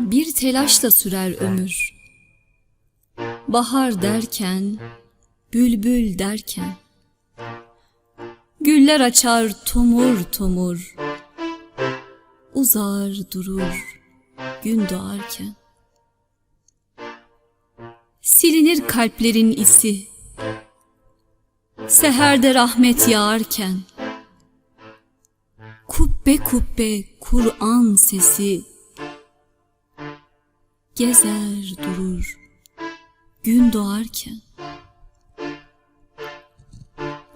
Bir telaşla sürer ömür. Bahar derken, bülbül derken, Güller açar tomur tomur, Uzar durur gün doğarken. Silinir kalplerin isi, Seherde rahmet yağarken, Kubbe kubbe Kur'an sesi, Gezer durur gün doğarken.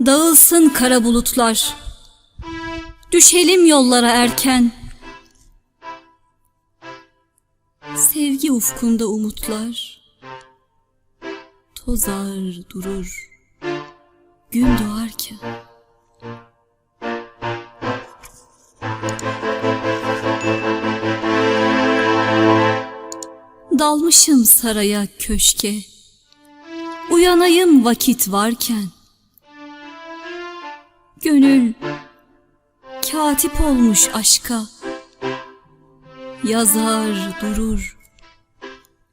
Dağılsın kara bulutlar, Düşelim yollara erken. Sevgi ufkunda umutlar, Tozar durur gün doğarken. Dalmışım saraya köşke, Uyanayım vakit varken. Gönül katip olmuş aşka, Yazar durur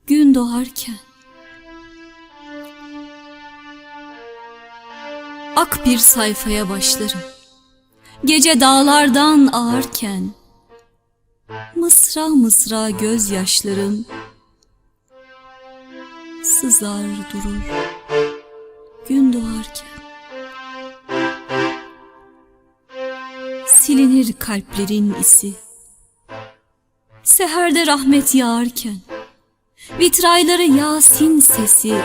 gün doğarken. Ak bir sayfaya başlarım, Gece dağlardan ağarken, Mısra mısra gözyaşlarım, Sızar durur gün doğarken. Silinir kalplerin isi, Seherde rahmet yağarken, Vitrayları Yasin sesi,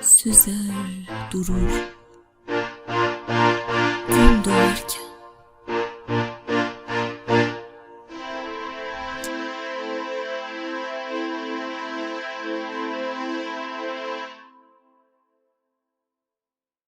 Süzer durur